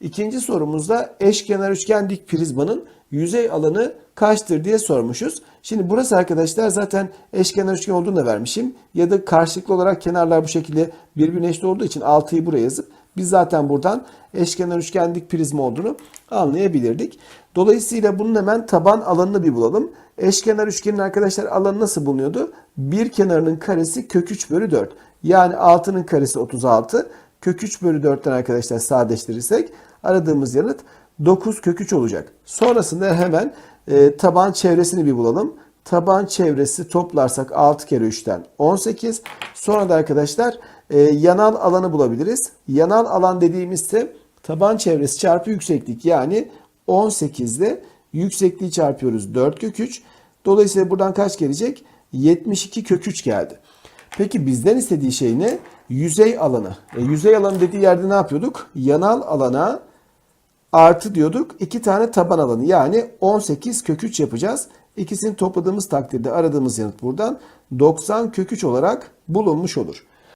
İkinci sorumuzda eşkenar üçgen dik prizmanın yüzey alanı kaçtır diye sormuşuz. Şimdi burası arkadaşlar zaten eşkenar üçgen olduğunu da vermişim. Ya da karşılıklı olarak kenarlar bu şekilde birbirine eşit olduğu için 6'yı buraya yazıp biz zaten buradan eşkenar üçgen dik prizma olduğunu anlayabilirdik. Dolayısıyla bunun hemen taban alanını bir bulalım. Eşkenar üçgenin arkadaşlar alanı nasıl bulunuyordu? Bir kenarının karesi kök 3 bölü 4. Yani 6'nın karesi 36. Kök 3 bölü 4'ten arkadaşlar sadeleştirirsek aradığımız yanıt 9 kök 3 olacak. Sonrasında hemen e, taban çevresini bir bulalım. Taban çevresi toplarsak 6 kere 3'ten 18. Sonra da arkadaşlar e, yanal alanı bulabiliriz. Yanal alan dediğimizde taban çevresi çarpı yükseklik yani 18 ile yüksekliği çarpıyoruz 4 kök 3. Dolayısıyla buradan kaç gelecek? 72 kök 3 geldi. Peki bizden istediği şey ne? Yüzey alanı. E, yüzey alanı dediği yerde ne yapıyorduk? Yanal alana artı diyorduk. iki tane taban alanı yani 18 kök 3 yapacağız. İkisini topladığımız takdirde aradığımız yanıt buradan 90 kök 3 olarak bulunmuş olur.